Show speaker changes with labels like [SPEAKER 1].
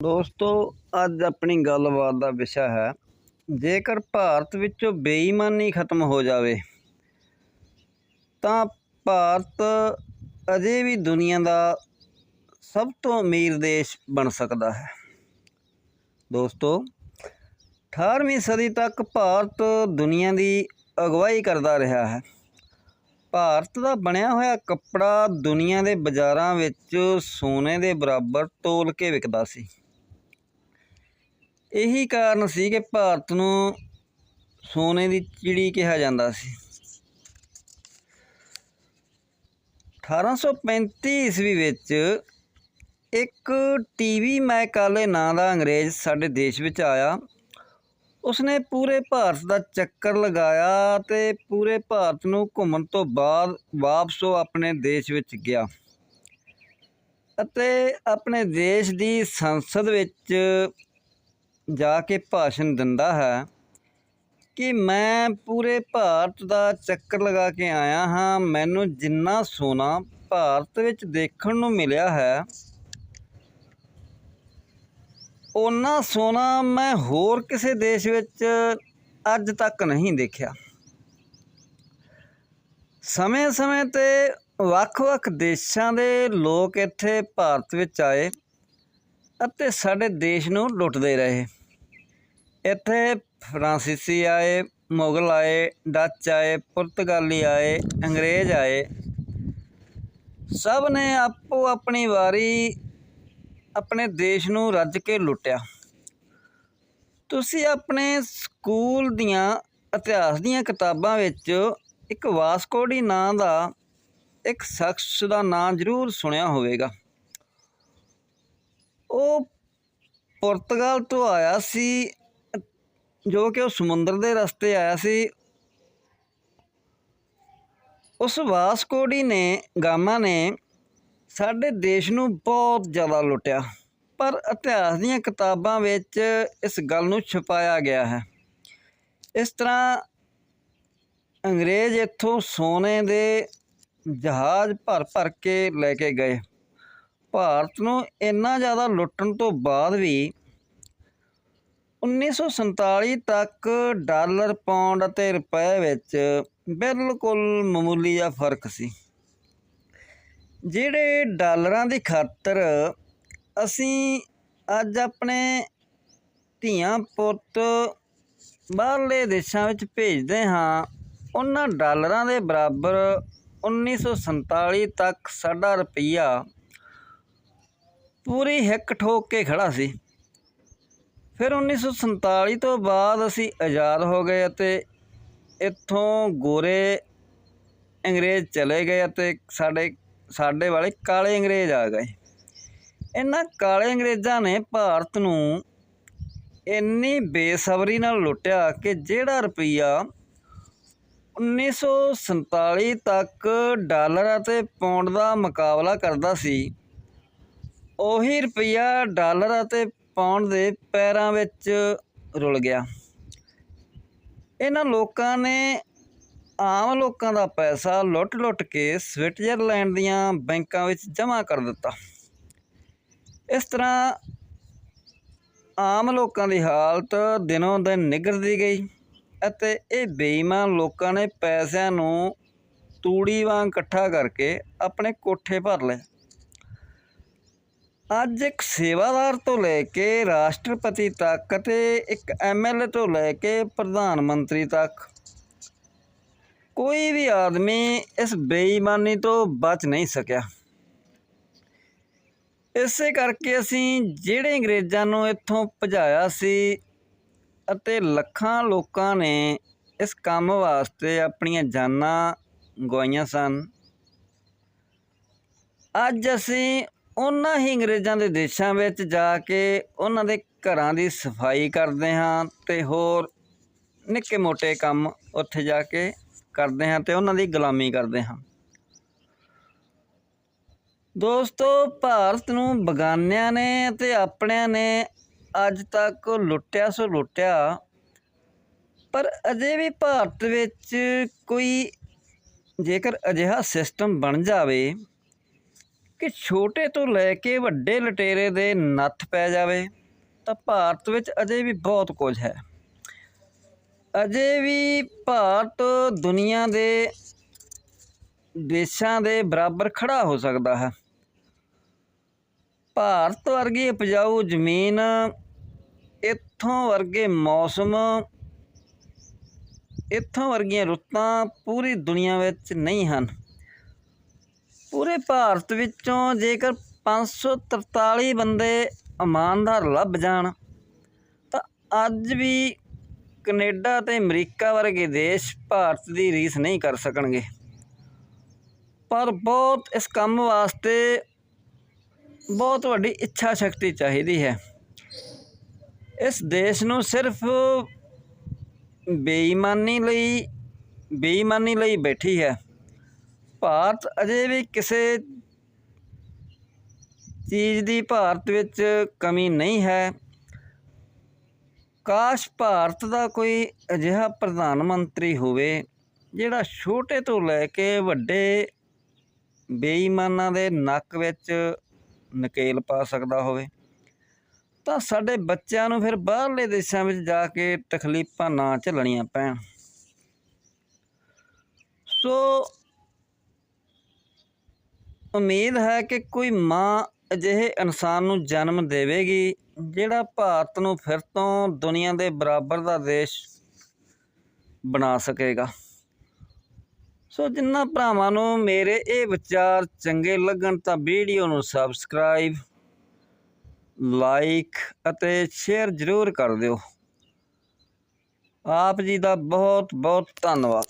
[SPEAKER 1] ਦੋਸਤੋ, ਅੱਜ ਆਪਣੀ ਗੱਲਬਾਤ ਦਾ ਵਿਸ਼ਾ ਹੈ, ਜੇਕਰ ਭਾਰਤ ਵਿੱਚੋਂ ਬੇਈਮਾਨੀ ਖਤਮ ਹੋ ਜਾਵੇ, ਤਾਂ ਭਾਰਤ ਅਜੇ ਵੀ ਦੁਨੀਆ ਦਾ ਸਭ ਤੋਂ ਅਮੀਰ ਦੇਸ਼ ਬਣ ਸਕਦਾ ਹੈ। ਦੋਸਤੋ 18ਵੀਂ ਸਦੀ ਤੱਕ ਭਾਰਤ ਦੁਨੀਆ ਦੀ ਅਗਵਾਈ ਕਰਦਾ ਰਿਹਾ ਹੈ। ਭਾਰਤ ਦਾ ਬਣਿਆ ਹੋਇਆ ਕੱਪੜਾ ਦੁਨੀਆ ਦੇ ਬਾਜ਼ਾਰਾਂ ਵਿੱਚ ਸੋਨੇ ਦੇ ਬਰਾਬਰ ਤੋਲ ਕੇ ਵਿਕਦਾ ਸੀ। ਇਹੀ ਕਾਰਨ ਸੀ ਕਿ ਭਾਰਤ ਨੂੰ ਸੋਨੇ ਦੀ ਚਿੜੀ ਕਿਹਾ ਜਾਂਦਾ ਸੀ। 1835 ਈਸਵੀ ਵਿੱਚ ਇੱਕ ਟੀਵੀ ਮੈਕਾਲੇ ਨਾਂ ਦਾ ਅੰਗਰੇਜ਼ ਸਾਡੇ ਦੇਸ਼ ਵਿੱਚ ਆਇਆ। ਉਸਨੇ ਪੂਰੇ ਭਾਰਤ ਦਾ ਚੱਕਰ ਲਗਾਇਆ ਤੇ ਪੂਰੇ ਭਾਰਤ ਨੂੰ ਘੁੰਮਣ ਤੋਂ ਬਾਅਦ ਵਾਪਸ ਉਹ ਆਪਣੇ ਦੇਸ਼ ਵਿੱਚ ਗਿਆ ਅਤੇ ਆਪਣੇ ਦੇਸ਼ ਦੀ ਸੰਸਦ ਵਿੱਚ ਜਾ ਕੇ ਭਾਸ਼ਣ ਦਿੰਦਾ ਹੈ ਕਿ ਮੈਂ ਪੂਰੇ ਭਾਰਤ ਦਾ ਚੱਕਰ ਲਗਾ ਕੇ ਆਇਆ ਹਾਂ। ਮੈਨੂੰ ਜਿੰਨਾ ਸੋਨਾ ਭਾਰਤ ਵਿੱਚ ਦੇਖਣ ਨੂੰ ਮਿਲਿਆ ਹੈ, ਓਨਾ ਸੋਨਾ ਮੈਂ ਹੋਰ ਕਿਸੇ ਦੇਸ਼ ਵਿੱਚ ਅੱਜ ਤੱਕ ਨਹੀਂ ਦੇਖਿਆ। ਸਮੇਂ-ਸਮੇਂ ਤੇ ਵੱਖ-ਵੱਖ ਦੇਸ਼ਾਂ ਦੇ ਲੋਕ ਇੱਥੇ ਭਾਰਤ ਵਿੱਚ ਆਏ ਅਤੇ ਸਾਡੇ ਦੇਸ਼ ਨੂੰ ਲੁੱਟਦੇ ਰਹੇ। ਇੱਥੇ ਫਰਾਂਸੀਸੀ ਆਏ, ਮੁਗਲ ਆਏ, ਡੱਚ ਆਏ, ਪੁਰਤਗਾਲੀ ਆਏ, ਅੰਗਰੇਜ਼ ਆਏ। ਸਭ ਨੇ ਆਪੋ ਆਪਣੀ ਵਾਰੀ ਆਪਣੇ ਦੇਸ਼ ਨੂੰ ਰੱਜ ਕੇ ਲੁੱਟਿਆ। ਤੁਸੀਂ ਆਪਣੇ ਸਕੂਲ ਦੀਆਂ ਇਤਿਹਾਸ ਦੀਆਂ ਕਿਤਾਬਾਂ ਵਿੱਚ ਇੱਕ ਵਾਸਕੋਡੀ ਨਾਂ ਦਾ ਇੱਕ ਸ਼ਖਸ ਦਾ ਨਾਂ ਜ਼ਰੂਰ ਸੁਣਿਆ ਹੋਵੇਗਾ। ਉਹ ਪੁਰਤਗਾਲ ਤੋਂ ਆਇਆ ਸੀ ਜੋ ਕਿ ਉਹ ਸਮੁੰਦਰ ਦੇ ਰਸਤੇ ਆਇਆ ਸੀ, ਉਸ ਵਾਸਕੋਡੀ ਨੇ, ਗਾਮਾ ਨੇ ਸਾਡੇ ਦੇਸ਼ ਨੂੰ ਬਹੁਤ ਜ਼ਿਆਦਾ ਲੁੱਟਿਆ। ਪਰ ਇਤਿਹਾਸ ਦੀਆਂ ਕਿਤਾਬਾਂ ਵਿੱਚ ਇਸ ਗੱਲ ਨੂੰ ਛੁਪਾਇਆ ਗਿਆ ਹੈ। ਇਸ ਤਰ੍ਹਾਂ ਅੰਗਰੇਜ਼ ਇੱਥੋਂ ਸੋਨੇ ਦੇ ਜਹਾਜ਼ ਭਰ ਭਰ ਕੇ ਲੈ ਕੇ ਗਏ। ਭਾਰਤ ਨੂੰ ਇੰਨਾ ਜ਼ਿਆਦਾ ਲੁੱਟਣ ਤੋਂ ਬਾਅਦ ਵੀ 1947 ਤੱਕ ਡਾਲਰ ਪੌਂਡ ਅਤੇ ਰੁਪਏ ਵਿੱਚ ਬਿਲਕੁਲ ਮਾਮੂਲੀ ਜਿਹਾ ਫ਼ਰਕ ਸੀ। ਜਿਹੜੇ ਡਾਲਰਾਂ ਦੀ ਖਾਤਰ ਅਸੀਂ ਅੱਜ ਆਪਣੇ ਧੀਆਂ ਪੁੱਤ ਬਾਹਰਲੇ ਦੇਸ਼ਾਂ ਵਿੱਚ ਭੇਜਦੇ ਹਾਂ, ਉਹਨਾਂ ਡਾਲਰਾਂ ਦੇ ਬਰਾਬਰ 1947 ਤੱਕ ਸਾਡਾ ਰੁਪਈਆ ਪੂਰੀ ਹਿੱਕ ਠੋਕ ਕੇ ਖੜਾ ਸੀ। ਫਿਰ 1947 ਤੋਂ ਬਾਅਦ ਅਸੀਂ ਆਜ਼ਾਦ ਹੋ ਗਏ ਅਤੇ ਇੱਥੋਂ ਗੋਰੇ ਅੰਗਰੇਜ਼ ਚਲੇ ਗਏ ਅਤੇ ਸਾਡੇ ਸਾਡੇ ਵਾਲੇ ਕਾਲੇ ਅੰਗਰੇਜ਼ ਆ ਗਏ। ਇਹਨਾਂ ਕਾਲੇ ਅੰਗਰੇਜ਼ਾਂ ਨੇ ਭਾਰਤ ਨੂੰ ਇੰਨੀ ਬੇਸਬਰੀ ਨਾਲ ਲੁੱਟਿਆ ਕਿ ਜਿਹੜਾ ਰੁਪਈਆ 1947 ਤੱਕ ਡਾਲਰ ਅਤੇ ਪੌਂਡ ਦਾ ਮੁਕਾਬਲਾ ਕਰਦਾ ਸੀ, ਉਹੀ ਰੁਪਈਆ ਡਾਲਰ ਅਤੇ ਪਾਉਣ ਦੇ ਪੈਰਾਂ ਵਿੱਚ ਰੁਲ ਗਿਆ। ਇਹਨਾਂ ਲੋਕਾਂ ਨੇ ਆਮ ਲੋਕਾਂ ਦਾ ਪੈਸਾ ਲੁੱਟ-ਲੁੱਟ ਕੇ ਸਵਿਟਜ਼ਰਲੈਂਡ ਦੀਆਂ ਬੈਂਕਾਂ ਵਿੱਚ ਜਮ੍ਹਾਂ ਕਰ ਦਿੱਤਾ। ਇਸ ਤਰ੍ਹਾਂ ਆਮ ਲੋਕਾਂ ਦੀ ਹਾਲਤ ਦਿਨੋਂ ਦਿਨ ਨਿਗਰਦੀ ਗਈ ਅਤੇ ਇਹ ਬੇਈਮਾਨ ਲੋਕਾਂ ਨੇ ਪੈਸਿਆਂ ਨੂੰ ਤੂੜੀ ਵਾਂਗ ਇਕੱਠਾ ਕਰਕੇ ਆਪਣੇ ਕੋਠੇ ਭਰ ਲਏ। ਅੱਜ ਇੱਕ ਸੇਵਾਦਾਰ ਤੋਂ ਲੈ ਕੇ ਰਾਸ਼ਟਰਪਤੀ ਤੱਕ ਅਤੇ ਇੱਕ ਐਮਐਲਏ ਤੋਂ ਲੈ ਕੇ ਪ੍ਰਧਾਨ ਮੰਤਰੀ ਤੱਕ। ਕੋਈ ਵੀ ਆਦਮੀ ਇਸ ਬੇਈਮਾਨੀ ਤੋਂ ਬਚ ਨਹੀਂ ਸਕਿਆ। ਇਸੇ ਕਰਕੇ ਅਸੀਂ ਜਿਹੜੇ ਅੰਗਰੇਜ਼ਾਂ ਨੂੰ ਇੱਥੋਂ ਭਜਾਇਆ ਸੀ ਅਤੇ ਲੱਖਾਂ ਲੋਕਾਂ ਨੇ ਇਸ ਕੰਮ ਵਾਸਤੇ ਆਪਣੀਆਂ ਜਾਨਾਂ ਗਵਾਈਆਂ ਸਨ, ਅੱਜ ਅਸੀਂ ਉਹਨਾਂ ਹੀ ਅੰਗਰੇਜ਼ਾਂ ਦੇ ਦੇਸ਼ਾਂ ਵਿੱਚ ਜਾ ਕੇ ਉਹਨਾਂ ਦੇ ਘਰਾਂ ਦੀ ਸਫ਼ਾਈ ਕਰਦੇ ਹਾਂ ਤੇ ਹੋਰ ਨਿੱਕੇ ਮੋਟੇ ਕੰਮ ਉੱਥੇ ਜਾ ਕੇ ਕਰਦੇ ਹਾਂ ਤੇ ਉਹਨਾਂ ਦੀ ਗੁਲਾਮੀ ਕਰਦੇ ਹਾਂ। ਦੋਸਤੋ, ਭਾਰਤ ਨੂੰ ਬਗਾਨਿਆਂ ਨੇ ਤੇ ਆਪਣਿਆਂ ਨੇ ਅੱਜ ਤੱਕ ਲੁੱਟਿਆ ਸੋ ਲੁੱਟਿਆ, ਪਰ ਅਜੇ ਵੀ ਭਾਰਤ ਵਿੱਚ ਕੋਈ ਜੇਕਰ ਅਜਿਹਾ ਸਿਸਟਮ ਬਣ ਜਾਵੇ ਕਿ ਛੋਟੇ ਤੋਂ ਲੈ ਕੇ ਵੱਡੇ ਲਟੇਰੇ ਦੇ ਨੱਥ ਪੈ ਜਾਵੇ, ਤਾਂ ਭਾਰਤ ਵਿੱਚ ਅਜੇ ਵੀ ਬਹੁਤ ਕੁਝ ਹੈ। ਅਜੇ ਵੀ ਭਾਰਤ ਦੁਨੀਆ ਦੇ ਦੇਸ਼ਾਂ ਦੇ ਬਰਾਬਰ ਖੜਾ ਹੋ ਸਕਦਾ ਹੈ। ਭਾਰਤ ਵਰਗੀ ਉਪਜਾਊ ਜ਼ਮੀਨ ਇੱਥੋਂ ਵਰਗੇ ਮੌਸਮ, ਇੱਥੋਂ ਵਰਗੀਆਂ ਰੁੱਤਾਂ ਪੂਰੀ ਦੁਨੀਆ ਵਿੱਚ ਨਹੀਂ ਹਨ। ਪੂਰੇ ਭਾਰਤ ਵਿੱਚੋਂ ਜੇਕਰ 543 ਬੰਦੇ ਇਮਾਨਦਾਰ ਲੱਭ ਜਾਣ, ਤਾਂ ਅੱਜ ਵੀ ਕੈਨੇਡਾ ਤੇ ਅਮਰੀਕਾ ਵਰਗੇ ਦੇਸ਼ ਭਾਰਤ ਦੀ ਰੀਸ ਨਹੀਂ ਕਰ ਸਕਣਗੇ। ਪਰ ਬਹੁਤ ਇਸ ਕੰਮ ਵਾਸਤੇ ਬਹੁਤ ਵੱਡੀ ਇੱਛਾ ਸ਼ਕਤੀ ਚਾਹੀਦੀ ਹੈ। ਇਸ ਦੇਸ਼ ਨੂੰ ਸਿਰਫ ਬੇਈਮਾਨੀ ਲਈ ਬੇਈਮਾਨੀ ਲਈ ਬੈਠੀ ਹੈ। ਭਾਰਤ ਅਜੇ ਵੀ ਕਿਸੇ ਚੀਜ਼ ਦੀ ਭਾਰਤ ਵਿੱਚ ਕਮੀ ਨਹੀਂ ਹੈ। ਕਾਸ਼ ਭਾਰਤ ਦਾ ਕੋਈ ਅਜਿਹਾ ਪ੍ਰਧਾਨ ਮੰਤਰੀ ਹੋਵੇ, ਜਿਹੜਾ ਛੋਟੇ ਤੋਂ ਲੈ ਕੇ ਵੱਡੇ ਬੇਈਮਾਨਾਂ ਦੇ ਨੱਕ ਵਿੱਚ ਨਕੇਲ ਪਾ ਸਕਦਾ ਹੋਵੇ, ਤਾਂ ਸਾਡੇ ਬੱਚਿਆਂ ਨੂੰ ਫਿਰ ਬਾਹਰਲੇ ਦੇਸ਼ਾਂ ਵਿੱਚ ਜਾ ਕੇ ਤਕਲੀਫਾਂ ਨਾ ਝੱਲਣੀਆਂ ਪੈਣ। ਸੋ ਉਮੀਦ ਹੈ ਕਿ ਕੋਈ ਮਾਂ ਅਜਿਹੇ ਇਨਸਾਨ ਨੂੰ ਜਨਮ ਦੇਵੇਗੀ, ਜਿਹੜਾ ਭਾਰਤ ਨੂੰ ਫਿਰ ਤੋਂ ਦੁਨੀਆ ਦੇ ਬਰਾਬਰ ਦਾ ਦੇਸ਼ ਬਣਾ ਸਕੇਗਾ। ਸੋ ਜਿੰਨਾ ਭਰਾਵਾਂ ਨੂੰ ਮੇਰੇ ਇਹ ਵਿਚਾਰ ਚੰਗੇ ਲੱਗਣ ਤਾਂ ਵੀਡੀਓ ਨੂੰ ਸਬਸਕ੍ਰਾਈਬ, ਲਾਈਕ ਅਤੇ ਸ਼ੇਅਰ ਜ਼ਰੂਰ ਕਰ ਦਿਓ। ਆਪ ਜੀ ਦਾ ਬਹੁਤ ਬਹੁਤ ਧੰਨਵਾਦ।